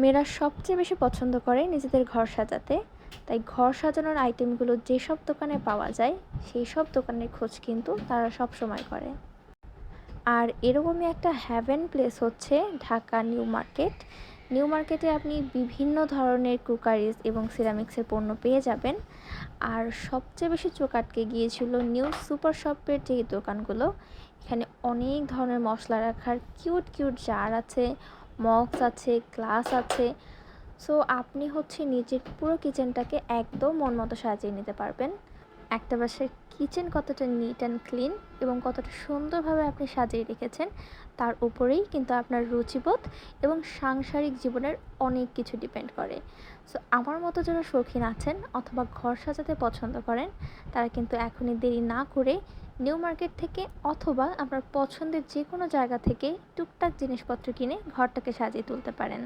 মেয়েরা সবচেয়ে বেশি পছন্দ করে নিজেদের ঘর সাজাতে। তাই ঘর সাজানোর আইটেমগুলো যেসব দোকানে পাওয়া যায় সেই সব দোকানের খোঁজ কিন্তু তারা সব সময় করে। আর এরকমই একটা হ্যাভেন প্লেস হচ্ছে ঢাকা নিউ মার্কেট। নিউ মার্কেটে আপনি বিভিন্ন ধরনের কুকারিজ এবং সিরামিক্সের পণ্য পেয়ে যাবেন। আর সবচেয়ে বেশি চোখ আটকে গিয়েছিল নিউ সুপার শপের যে দোকানগুলো, এখানে অনেক ধরনের মশলা রাখার কিউট কিউট জার আছে মগস আছে, গ্লাস আছে। সো আপনি হচ্ছে নিজের পুরো কিচেনটাকে একদম মন মতো সাজিয়ে নিতে পারবেন। একটা বাসার কিচেন কতটা নিট অ্যান্ড ক্লিন এবং কতটা সুন্দরভাবে আপনি সাজিয়ে রেখেছেন, তার উপরেই কিন্তু আপনার রুচিবোধ এবং সাংসারিক জীবনের অনেক কিছু ডিপেন্ড করে। সো আমার মতো যারা শৌখিন আছেন অথবা ঘর সাজাতে পছন্দ করেন, তারা কিন্তু এখনই দেরি না করে নিউ মার্কেট থেকে অথবা আপনার পছন্দের যে কোনো জায়গা থেকে টুকটাক জিনিসপত্র কিনে ঘরটাকে সাজিয়ে তুলতে পারেন।